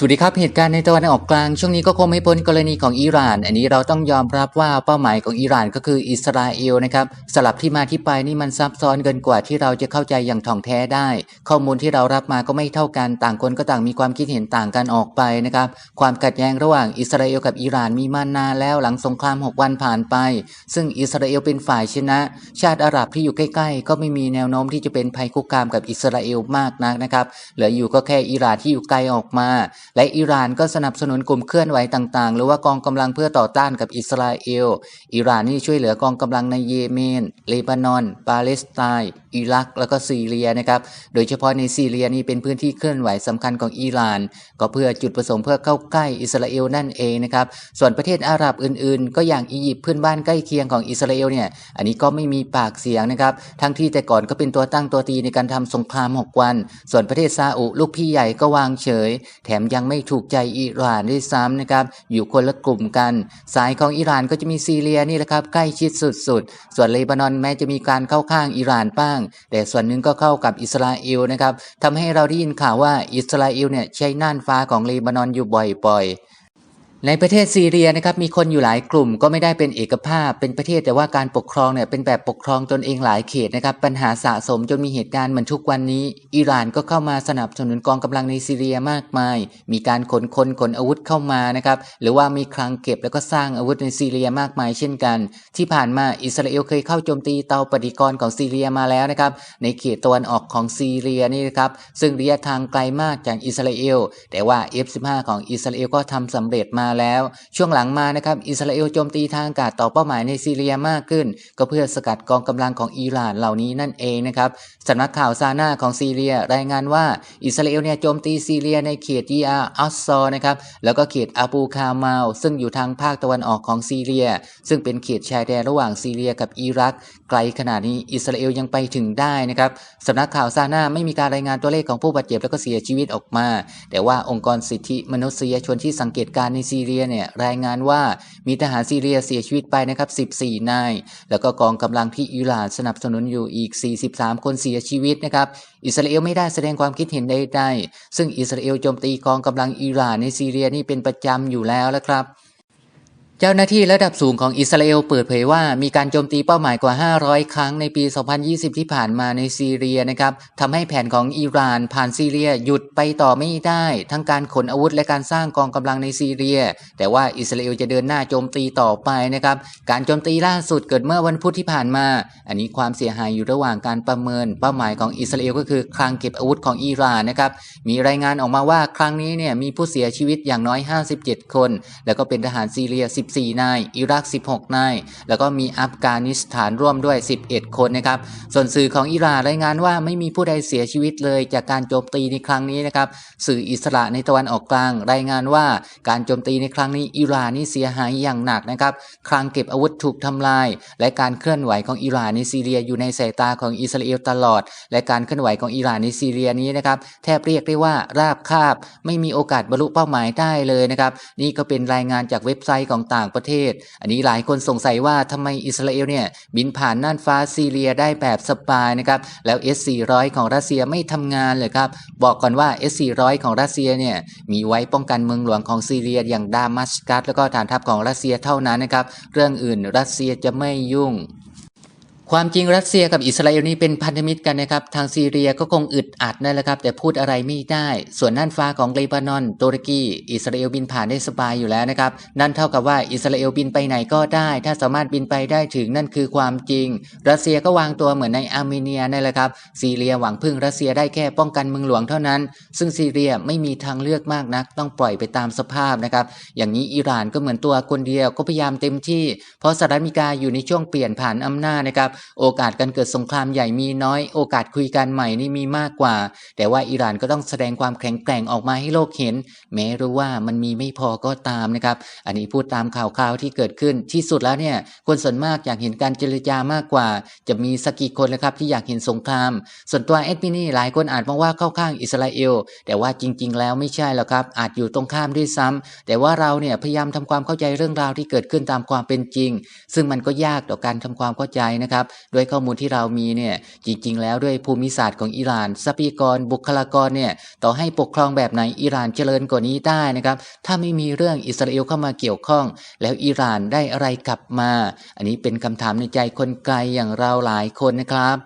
สวัสดีครับ เหตุการณ์ในตะวันออกกลาง ช่วงนี้ก็คงไม่พ้นกรณีของอิหร่าน อันนี้เราต้องยอมรับว่าเป้าหมายของอิหร่านก็คืออิสราเอลนะครับสลับที่มาที่ไปนี่มันซับซ้อนเกินกว่าที่เราจะเข้าใจอย่างถ่องแท้ได้ ข้อมูลที่เรารับมาก็ไม่เท่ากันต่างคนก็ต่างมีความคิดเห็นต่างกันออกไปนะครับความขัดแย้งระหว่างอิสราเอลกับอิหร่านมีมานานแล้วหลังสงคราม 6 วันผ่านไป ซึ่งอิสราเอลเป็นฝ่ายชนะ ชาติอาหรับที่อยู่ใกล้ๆ ก็ไม่มีแนวโน้มที่จะเป็นภัยคุกคามกับอิสราเอลมากนักนะครับเหลืออยู่ก็แค่อิหร่านที่อยู่ไกลออกมาและอิหร่านก็สนับสนุนกลุ่มเคลื่อนไหวต่างๆ หรือว่ากองกำลังเพื่อต่อต้านกับอิสราเอล อิหร่านนี่ช่วยเหลือกองกำลังในเยเมนเลบานอน ปาเลสไตน์ อิรัก แล้วก็ซีเรียนะครับ โดยเฉพาะในซีเรียนี่เป็นพื้นที่เคลื่อนไหวสำคัญของอิหร่าน ก็เพื่อจุดประสงค์เพื่อเข้าใกล้อิสราเอลนั่นเองนะครับ ส่วนประเทศอาหรับอื่นๆ ก็อย่างอียิปต์เพื่อนบ้านใกล้เคียงของอิสราเอลเนี่ย อันนี้ก็ไม่มีปากเสียงนะครับ ทั้งที่แต่ก่อนก็เป็นตัวตั้งตัวตีในการทำสงคราม6วัน ส่วนประเทศซาอุลูกพี่ใหญ่ก็วางเฉย แถมยังังไม่ถูกใจอิหร่านด้วยซ้ำนะครับ อยู่คนละกลุ่มกัน สายของอิหร่านก็จะมีซีเรียนี่แหละครับใกล้ชิดสุดๆ ส่วนเลบานอนแม้จะมีการเข้าข้างอิหร่านบ้าง แต่ส่วนหนึ่งก็เข้ากับอิสราเอลนะครับทำให้เราได้ยินข่าวว่าอิสราเอลเนี่ยใช้น่านฟ้าของเลบานอนอยู่บ่อยๆ ในประเทศซีเรียนะครับมีคนอยู่หลายกลุ่มก็ไม่ได้เป็นเอกภาพเป็นประเทศแต่ว่าการปกครองเนี่ยเป็นแบบปกครองตนเองหลายเขตนะครับปัญหาสะสมจนมีเหตุการณ์เหมือนทุกวันนี้ อิหร่านก็เข้ามาสนับสนุนกองกำลังในซีเรียมากมาย มีการขนคนขนอาวุธเข้ามานะครับหรือว่ามีคลังเก็บแล้วก็สร้างอาวุธในซีเรียมากมายเช่นกัน ที่ผ่านมาอิสราเอลเคยเข้าโจมตีเตาปฏิกรณ์ของซีเรียมาแล้วนะครับในเขตตะวันออกของซีเรียนี่นะครับซึ่งระยะทางไกลมากจากอิสราเอลแต่ว่า F-15 ของอิสราเอลก็ทำสำเร็จมาแล้ว ช่วงหลังมานะครับอิสราเอลโจมตีทางอากาศต่อเป้าหมายในซีเรียมากขึ้น ก็เพื่อสกัดกองกำลังของอิหร่านเหล่านี้นั่นเองนะครับสำนักข่าวซาน่าของซีเรียรายงานว่าอิสราเอลเนี่ยโจมตีซีเรียในเขตยีอาอัสซอนะครับแล้วก็เขตอาบูคามาลซึ่งอยู่ทางภาคตะวันออกของซีเรีย ซึ่งเป็นเขตชายแดนระหว่างซีเรียกับอิรัก ไกลขนาดนี้อิสราเอลยังไปถึงได้นะครับสำนักข่าวซาน่าไม่มีการรายงานตัวเลขของผู้บาดเจ็บแล้วก็เสียชีวิตออกมา แต่ว่าองค์กรสิทธิมนุษยชนที่สังเกตการณ์ในซีเรียเนี่ยรายงานว่ามีทหารซีเรียเสียชีวิตไปนะครับ 14 นาย แล้วก็กองกำลังที่อิหร่านสนับสนุนอยู่อีก 43 คนเสียชีวิตนะครับ อิสราเอลไม่ได้แสดงความคิดเห็นใดๆซึ่งอิสราเอลโจมตีกองกำลังอิหร่านในซีเรียนี่เป็นประจำอยู่แล้วละครับ เจ้าหน้าที่ระดับสูงของอิสราเอลเปิดเผยว่ามีการโจมตีเป้าหมายกว่า 500 ครั้งในปี 2020 ที่ผ่านมาในซีเรียนะครับทำให้แผนของอิหร่านผ่านซีเรียหยุดไปต่อไม่ได้ ทั้งการขนอาวุธและการสร้างกองกำลังในซีเรีย แต่ว่าอิสราเอลจะเดินหน้าโจมตีต่อไปนะครับ การโจมตีล่าสุดเกิดเมื่อวันพุธที่ผ่านมา อันนี้ความเสียหายอยู่ระหว่างการประเมิน เป้าหมายของอิสราเอลก็คือคลังเก็บอาวุธของอิหร่านนะครับ มีรายงานออกมาว่าครั้งนี้เนี่ยมีผู้เสียชีวิตอย่างน้อย 57 คน แล้วก็เป็นทหารซีเรีย14 นาย อิรัก 16 นาย แล้วก็มีอัฟกานิสถานร่วมด้วย 11 คนนะครับ ส่วนสื่อของอิหร่านรายงานว่าไม่มีผู้ใดเสียชีวิตเลยจากการโจมตีในครั้งนี้นะครับ สื่ออิสระในตะวันออกกลาง รายงานว่าการโจมตีในครั้งนี้อิหร่านนี่เสียหายอย่างหนักนะครับ คลังเก็บอาวุธถูกทำลาย และการเคลื่อนไหวของอิหร่านในซีเรียอยู่ในสายตาของอิสราเอลตลอด และการเคลื่อนไหวของอิหร่านในซีเรียนี้นะครับ แทบเรียกได้ว่าราบคาบ ไม่มีโอกาสบรรลุเป้าหมายได้เลยนะครับ นี่ก็เป็นรายงานจากเว็บไซต์ของต่างประเทศ อันนี้หลายคนสงสัยว่าทำไมอิสราเอลเนี่ยบินผ่านน่านฟ้าซีเรียได้แบบสบายนะครับ แล้ว S400 ของรัสเซียไม่ทำงานเลยครับ บอกก่อนว่า S400 ของรัสเซียเนี่ยมีไว้ป้องกันเมืองหลวงของซีเรียอย่างดามัสกัสแล้วก็ฐานทัพของรัสเซียเท่านั้นนะครับ เรื่องอื่นรัสเซียจะไม่ยุ่ง ความจริงรัสเซียกับอิสราเอลนี่เป็นพันธมิตรกันนะครับ ทางซีเรียก็คงอึดอัดนั่นแหละครับ แต่พูดอะไรไม่ได้ ส่วนน่านฟ้าของเลบานอนตุรกีอิสราเอลบินผ่านได้สบายอยู่แล้วนะครับ นั่นเท่ากับว่าอิสราเอลบินไปไหนก็ได้ ถ้าสามารถบินไปได้ถึงนั่นคือความจริง รัสเซียก็วางตัวเหมือนในอาร์เมเนียนั่นแหละครับซีเรียหวังพึ่งรัสเซียได้แค่ป้องกันเมืองหลวงเท่านั้น ซึ่งซีเรียไม่มีทางเลือกมากนัก ต้องปล่อยไปตามสภาพนะครับอย่างนี้อิหร่านก็เหมือนตัวคนเดียวก็พยายามเต็มที่ เพราะสหรัฐอเมริกาอยู่ในช่วงเปลี่ยนผ่านอำนาจนะครับโอกาสการเกิดสงครามใหญ่มีน้อย โอกาสคุยกันใหม่นี่มีมากกว่า แต่ว่าอิหร่านก็ต้องแสดงความแข็งแกร่งออกมาให้โลกเห็น แม้รู้ว่ามันมีไม่พอก็ตามนะครับ อันนี้พูดตามข่าวคราวที่เกิดขึ้นที่สุดแล้วเนี่ยคนส่วนมากอยากเห็นการเจรจามากกว่า จะมีสักกี่คนนะครับที่อยากเห็นสงคราม ส่วนตัวเอ็ดมินี่หลายคนอาจมองว่าเข้าข้างอิสราเอล แต่ว่าจริง ๆ แล้วไม่ใช่หรอกครับ อาจอยู่ตรงข้ามด้วยซ้ำแต่ว่าเราเนี่ยพยายามทำความเข้าใจเรื่องราวที่เกิดขึ้นตามความเป็นจริง ซึ่งมันก็ยากต่อการทำความเข้าใจนะครับด้วยข้อมูลที่เรามีเนี่ยจริง ๆ แล้วด้วยภูมิศาสตร์ของอิหร่านทรัพยากรบุคลากรเนี่ยต่อให้ปกครองแบบไหนอิหร่านเจริญกว่านี้ได้นะครับ ถ้าไม่มีเรื่องอิสราเอลเข้ามาเกี่ยวข้อง แล้วอิหร่านได้อะไรกลับมา อันนี้เป็นคำถามในใจคนไกลอย่างเราหลายคนนะครับ